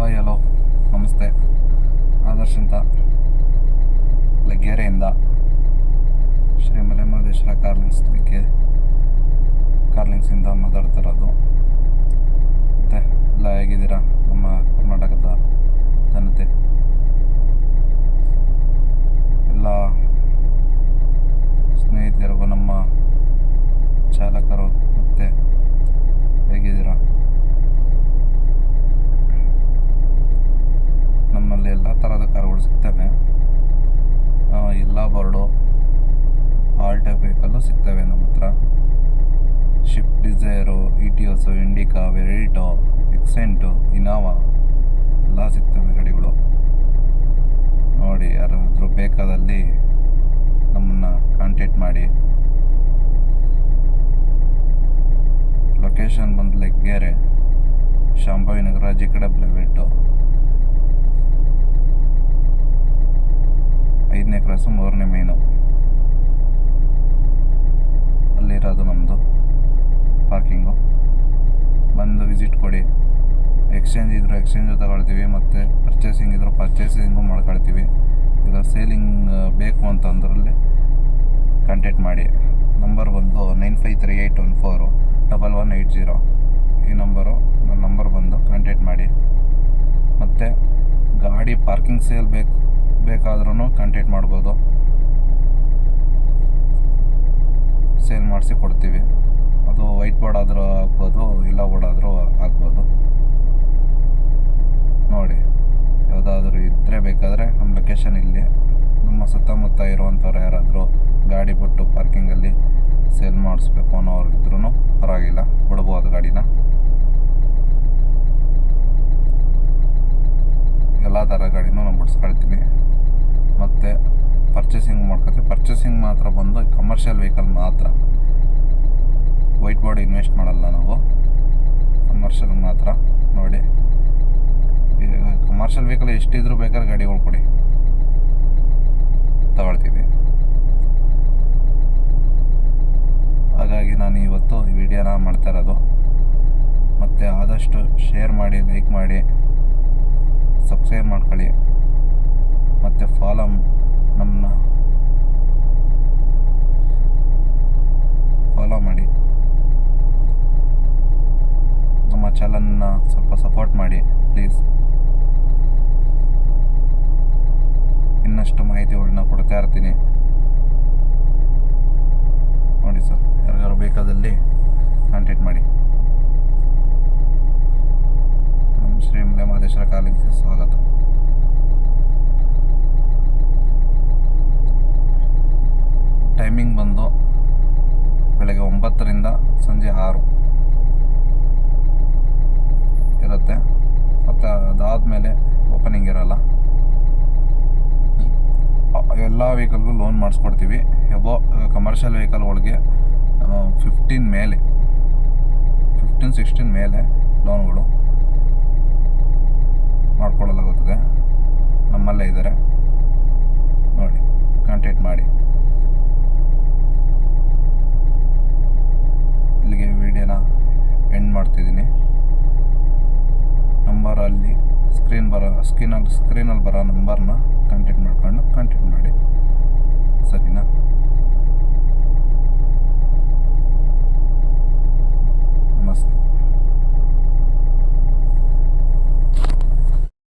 Hi hello ನಮಸ್ತೆ. ಆದರ್ಶ್ ಅಂತ. ಲಗ್ಗೆರೆಯಿಂದ Shri Malemahadeshwara Carlings ಲಗ್ಗೆ ಕಾರ್ಲಿಂಗ್ಸಿಂದ ಮಾತಾಡ್ತಿರೋದು ಮತ್ತು ಎಲ್ಲ ಹೇಗಿದ್ದೀರಾ ನಮ್ಮ ಕರ್ನಾಟಕದ ಜನತೆ ಎಲ್ಲ ಸ್ನೇಹಿತರಿಗೂ ನಮ್ಮ ಚಾಲಕರು ಮತ್ತು ಹೇಗಿದ್ದೀರಾ ನಮ್ಮಲ್ಲಿ ಎಲ್ಲ ಥರದ ಕಾರುಗಳು ಸಿಗ್ತವೆ ಆ, ಎಲ್ಲ ಬರ್ಡು ಆಲ್ ಟೈಪ್ ವೆಹಿಕಲ್ಲು ಸಿಗ್ತವೆ ನಮ್ಮ ಹತ್ರ Swift Etios Indica, Verito, Xcent, Innova ಎಲ್ಲ ಸಿಗ್ತವೆ ಗಾಡಿಗಳು. ನೋಡಿ, ಯಾರಾದರೂ ಬೇಕಾದಲ್ಲಿ ನಮ್ಮನ್ನು ಕಾಂಟ್ಯಾಕ್ಟ್ ಮಾಡಿ. ಲೊಕೇಶನ್ ಬಂದು ಲೆಗ್ಗೆರೆ ಶಾಂಭವಿ ನಗರ ಜಿ ಕಡೆ ಬ್ಲೆವೆಟ್ಟು ಐದನೇ ಕ್ರಾಸು ಮೂರನೇ ಮೈನು ಅಲ್ಲಿರೋದು ನಮ್ಮದು ಪಾರ್ಕಿಂಗು ಬಂದು ವಿಸಿಟ್ ಕೊಡಿ ಎಕ್ಸ್ಚೇಂಜ್ ಇದ್ರೆ ಎಕ್ಸ್ಚೇಂಜು ತಗೊಳ್ತೀವಿ, ಮತ್ತು ಪರ್ಚೇಸಿಂಗ್ ಇದ್ರೂ ಪರ್ಚೇಸಿಂಗು ಮಾಡ್ಕೊಳ್ತೀವಿ. ಇಲ್ಲ ಸೇಲಿಂಗ್ ಬೇಕು ಅಂತಂದ್ರಲ್ಲಿ ಕಾಂಟ್ಯಾಕ್ಟ್ ಮಾಡಿ. ನಂಬರ್ ಬಂದು nine five three eight one four double one eight zero ಈ ನಂಬರು ನನ್ನ ನಂಬರ್ ಬಂದು ಕಾಂಟ್ಯಾಕ್ಟ್ ಮಾಡಿ. ಮತ್ತು ಗಾಡಿ ಪಾರ್ಕಿಂಗ್ ಸೇಲ್ ಬೇಕು ಬೇಕಾದ್ರೂ ಕಾಂಟ್ಯಾಕ್ಟ್ ಮಾಡ್ಬೋದು. ಸೇಲ್ ಮಾಡಿಸಿ ಕೊಡ್ತೀವಿ. ಅದು ವೈಟ್ ಬೋರ್ಡ್ ಆದರೂ ಆಗ್ಬೋದು, ಇಲ್ಲ ಬೋರ್ಡ್ ಆದರೂ ಆಗ್ಬೋದು ನೋಡಿ ಯಾವುದಾದ್ರೂ ಇದ್ದರೆ ಬೇಕಾದರೆ ನಮ್ಮ ಲೊಕೇಶನ್ ಇಲ್ಲಿ. ನಮ್ಮ ಸುತ್ತಮುತ್ತ ಇರುವಂಥವ್ರು ಯಾರಾದರೂ ಗಾಡಿ ಬಿಟ್ಟು ಪಾರ್ಕಿಂಗಲ್ಲಿ ಸೇಲ್ ಮಾಡಿಸ್ಬೇಕು ಅನ್ನೋರು ಇದ್ರೂ ಪರವಾಗಿಲ್ಲ. ಬಿಡ್ಬೋದು ಗಾಡಿನ. ಎಲ್ಲ ಥರ ಗಾಡಿನೂ ನಾನು ಬಿಡಿಸ್ಕೊಳ್ತೀನಿ. ಮತ್ತು ಪರ್ಚೇಸಿಂಗ್ ಮಾಡ್ಕೊತೀವಿ ಪರ್ಚೇಸಿಂಗ್ ಮಾತ್ರ ಬಂದು ಕಮರ್ಷಿಯಲ್ ವೆಹಿಕಲ್ ಮಾತ್ರ. ವೈಟ್ ಬೋರ್ಡ್ ಇನ್ವೆಸ್ಟ್ ಮಾಡಲ್ಲ ನಾವು. ಕಮರ್ಷಿಯಲ್ ಮಾತ್ರ ನೋಡಿ. ಕಮರ್ಷಿಯಲ್ ವೆಹಿಕಲ್ ಎಷ್ಟಿದ್ರು ಬೇಕಾದ್ರೆ ಗಾಡಿಗಳು ಕೊಡಿ. ತಗೊಳ್ತೀವಿ ಹಾಗಾಗಿ ನಾನು ಇವತ್ತು ಈ ವಿಡಿಯೋನ ಮಾಡ್ತಾ ಇರೋದು. ಮತ್ತು ಆದಷ್ಟು ಶೇರ್ ಮಾಡಿ, ಲೈಕ್ ಮಾಡಿ, ಸಬ್ಸ್ಕ್ರೈಬ್ ಮಾಡ್ಕೊಳ್ಳಿ. ಮತ್ತು ಫಾಲೋ ನಮ್ಮನ್ನ ಫಾಲೋ ಮಾಡಿ. ನಮ್ಮ ಚಾನಲನ್ನ ಸ್ವಲ್ಪ ಸಪೋರ್ಟ್ ಮಾಡಿ ಪ್ಲೀಸ್ ಇನ್ನಷ್ಟು ಮಾಹಿತಿಗಳನ್ನ ಕೊಡ್ತಾ ಇರ್ತೀನಿ. ನೋಡಿ ಸರ್ ಯಾರಿಗಾರು ಬೇಕಾದಲ್ಲಿ ಕಾಂಟ್ಯಾಕ್ಟ್ ಮಾಡಿ. ನಮ್ಮ ಶ್ರೀ ಮಲೆಮಹದೇಶ್ವರ ಕಾಲೇಜಿಗೆ ಸ್ವಾಗತ. ಟೈಮಿಂಗ್ ಬಂದು ಬೆಳಗ್ಗೆ ಒಂಬತ್ತರಿಂದ ಸಂಜೆ ಆರು ಇರುತ್ತೆ. ಮತ್ತು ಅದಾದಮೇಲೆ ಎಲ್ಲ ವೆಹಿಕಲ್ಗೂ ಲೋನ್ ಮಾಡಿಸ್ಕೊಡ್ತೀವಿ. ಎಬೋ ಕಮರ್ಷಿಯಲ್ ವೆಹಿಕಲ್ ಒಳಗೆ ಫಿಫ್ಟೀನ್ ಮೇಲೆ ಫಿಫ್ಟೀನ್ ಸಿಕ್ಸ್ಟೀನ್ ಮೇಲೆ ಲೋನ್ಗಳು ಮಾಡ್ಕೊಳ್ಳಲಾಗುತ್ತದೆ ನಮ್ಮಲ್ಲೇ ಇದ್ದಾರೆ ನೋಡಿ ಕಾಂಟ್ಯಾಕ್ಟ್ ಮಾಡಿ ಇಲ್ಲಿಗೆ ವಿಡಿಯೋನ ಎಂಡ್ ಮಾಡ್ತಿದ್ದೀನಿ ನಂಬರ್ ಅಲ್ಲಿ ಸ್ಕ್ರೀನ್ ಬರೋ ಸ್ಕ್ರೀನಲ್ಲಿ ಸ್ಕ್ರೀನಲ್ಲಿ ಬರೋ ನಂಬರ್ನ ಕಾಂಟ್ಯಾಕ್ಟ್ ಮಾಡ್ಕೊಂಡು ಕಾಂಟ್ಯಾಕ್ಟ್ ಮಾಡಿ. ಸರಿನಾ?